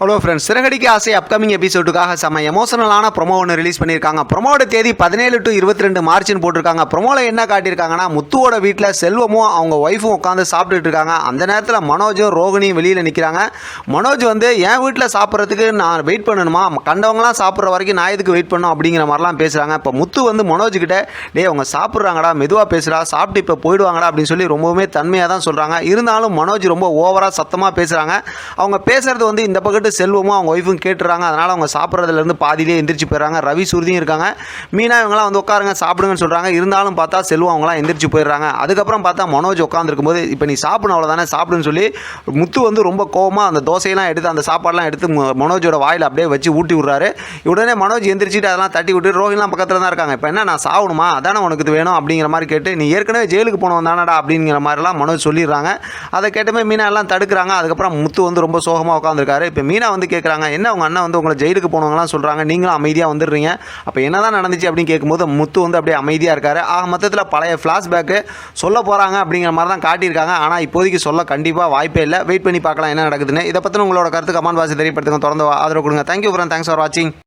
Hello friends சிறகடிக்கு ஆசை upcoming எபிசோடுக்காக செம்ம எமோஷனலான promo ஒன்று ரிலீஸ் பண்ணியிருக்காங்க. ப்ரொமோட தேதி பதினேழு டு இருபத்தி ரெண்டு மார்ச்னு போட்டிருக்காங்க. ப்ரொமோவில் என்ன காட்டியிருக்காங்கன்னா முத்துவோட வீட்டில் செல்வமும் அவங்க ஒய்ஃபும் உட்காந்து சாப்பிட்டுட்டு இருக்காங்க. அந்த நேரத்தில் மனோஜும் ரோகிணியும் வெளியில் நிற்கிறாங்க மனோஜ் வந்து என் வீட்டில் சாப்பிட்றதுக்கு நான் வெயிட் பண்ணணுமா? கண்டவங்களாம் சாப்பிட்ற வரைக்கும் நான் எதுக்கு வெயிட் பண்ணணும்? அப்படிங்கிற மாதிரிலாம் பேசுகிறாங்க இப்போ முத்து வந்து மனோஜ் கிட்ட டேய் அவங்க சாப்பிட்றாங்கடா மெதுவாக பேசுகிறா சாப்பிட்டு இப்போ போயிடுவாங்கடா அப்படின்னு சொல்லி ரொம்பவுமே தன்மையாக தான் சொல்கிறாங்க இருந்தாலும் மனோஜ் ரொம்ப ஓவராக சத்தமாக பேசுகிறாங்க அவங்க பேசுகிறது வந்து இந்த பக்கத்து செல்வமும் அவங்க ஒய்ஃபும் கேட்டுறாங்க. அதனால் அவங்க சாப்பிட்றதுலேருந்து பாதியிலே எந்திரிச்சு போயிடுறாங்க. ரவி சுருதியும் இருக்காங்க. மீனா இவங்களாம் வந்து உட்காருங்க சாப்பிடுங்கன்னு சொல்கிறாங்க இருந்தாலும் பார்த்தா செல்வம் அவங்களாம் எந்திரிச்சு போயிடுறாங்க. அதுக்கப்புறம் பார்த்தா மனோஜ் உட்காந்துருக்கும் போது இப்போ நீ சாப்பிடணும் அவ்வளோதானே சாப்பிடுன்னு சொல்லி முத்து வந்து ரொம்ப கோவமாக அந்த தோசையெல்லாம் எடுத்து அந்த சாப்பாடெலாம் எடுத்து மனோஜோட வாயில் அப்படியே வச்சு ஊட்டி விட்றாரு. உடனே மனோஜ் எந்திரிச்சிட்டு அதெல்லாம் தட்டி விட்டு ரோஹிலாம் பக்கத்தில் தான் இருக்காங்க. இப்போ என்ன நான் சாகணுமா அதானே உனக்கு இது வேணும்? அப்படிங்கிற மாதிரி கேட்டு நீ ஏற்கனவே ஜெயிலுக்கு போனவன் தானடா? அப்படிங்கிற மாதிரிலாம் மனோஜ் சொல்லிடுறாங்க. அதை கேட்டமே மீனா எல்லாம் தடுக்கிறாங்க. அதுக்கப்புறம் முத்து வந்து ரொம்ப சோகமாக உட்காந்துருக்காரு இப்போ மீனா வந்து கேட்குறாங்க என்ன உங்கள் அண்ணன் வந்து உங்களை ஜெயிலுக்கு போனவங்களாம் சொல்கிறாங்க நீங்களும் அமைதியாக வந்துடுறீங்க. அப்போ என்ன தான் நடந்துச்சு அப்படின்னு கேட்கும்போது முத்து வந்து அப்படியே அமைதியாக இருக்காரு. ஆக மொத்தத்தில் பழைய ஃப்ளாஷ்பேக்கு சொல்ல போகிறாங்க அப்படிங்கிற மாதிரி தான் காட்டியிருக்காங்க. ஆனால் இப்போதைக்கு சொல்ல கண்டிப்பாக வாய்ப்பே இல்லை. வெயிட் பண்ணி பார்க்கலாம் என்ன நடக்குதுன்னு. இதை பற்றின உங்களோட கருத்து கமெண்ட் வாசி தெரியப்படுத்துங்க. தொடர்ந்து ஆதரவு கொடுங்க. தேங்க்யூ ஃப்ரெண்ட் தேங்க்ஸ் ஃபார் வாட்சிங்